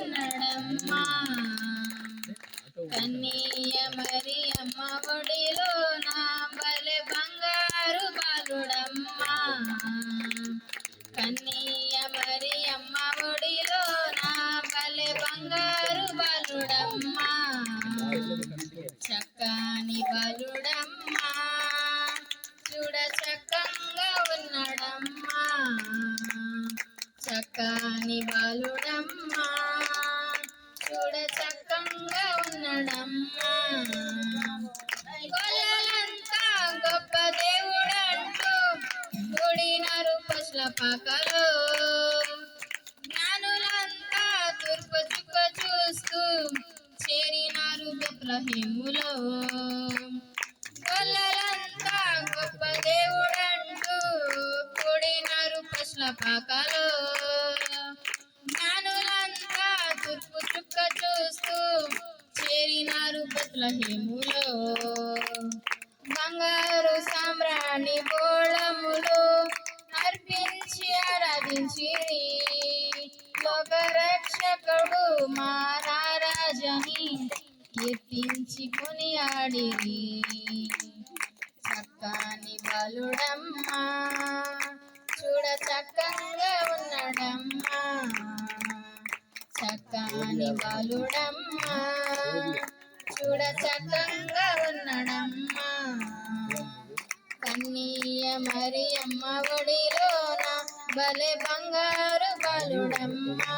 ఉన్నడమ్మా కన్నీయ మరి అమ్మ ఒడిలో నా బలె బంగారు బాలుడమ్మా కన్నీయ మరి అమ్మ. ఒడిలో నా బలె బంగారు బాలుడమ్మా చక్కని బాలుడమ్మా చూడ చక్కంగా ఉన్నాడమ్మా. చక్కని బాలుడమ్మా. చూడ చక్కంగా ఉన్నాడమ్మా. గొల్లలంతా గొప్ప దేవుడంటూ గుడినారు పశుల పాకలో. జ్ఞానులంతా తూర్పు చుక్క చూస్తూ చేరినారు బెత్లహేములో గొల్లలంతా గొప్ప దేవుడంటూ కూడినారు పశుల పాకలో. చేరినారు బంగారు సామ్రాణి బోళములు అర్పించి ఆరాధించిరి. లోక రక్షకుడు మా రారాజని ఎత్తించి కొనియాడిరి. చక్కని బలుడమ్మా చూడ చక్కగా ఉన్నాడమ్మా. చక్కని బలుడమ్మా చూడ చక్కగా ఉన్నాడమ్మా. కన్నీయ మరి అమ్మ ఒడిలోన బలే బంగారు బలుడమ్మా.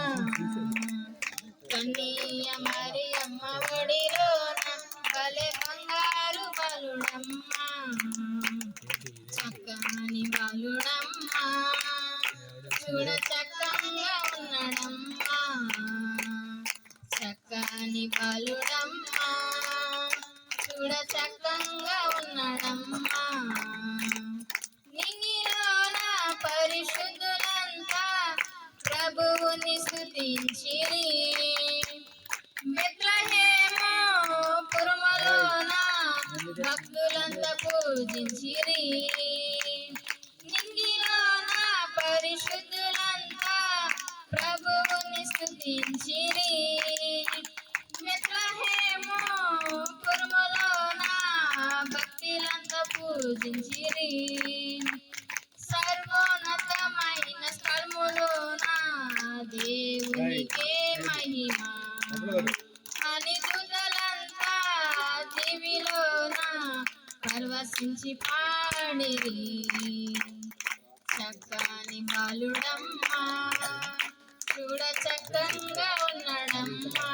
ప్రభువుని స్తుతించిరి బెత్లహేమో పురమలోన భక్తులంత పూజించిరి. నింగిలోన పరిశుద్ధులంతా ప్రభువుని స్థుతించిరి బెత్లహేమో పురమలోన భక్తులంతా పూజించి ఆశించి పాడిరి చక్కని బాలుడమ్మా చూడ చక్కగా ఉన్నాడమ్మా.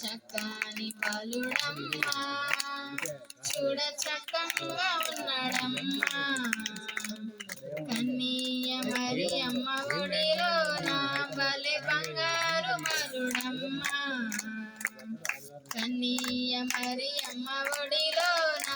చక్కని బాలుడమ్మా చూడ చక్కగా ఉన్నాడమ్మా. కన్నీయ మరి అమ్మ ఒడిలో నా బలె బంగారు బాలుడమ్మా కన్నీయ మరి అమ్మ ఒడిలో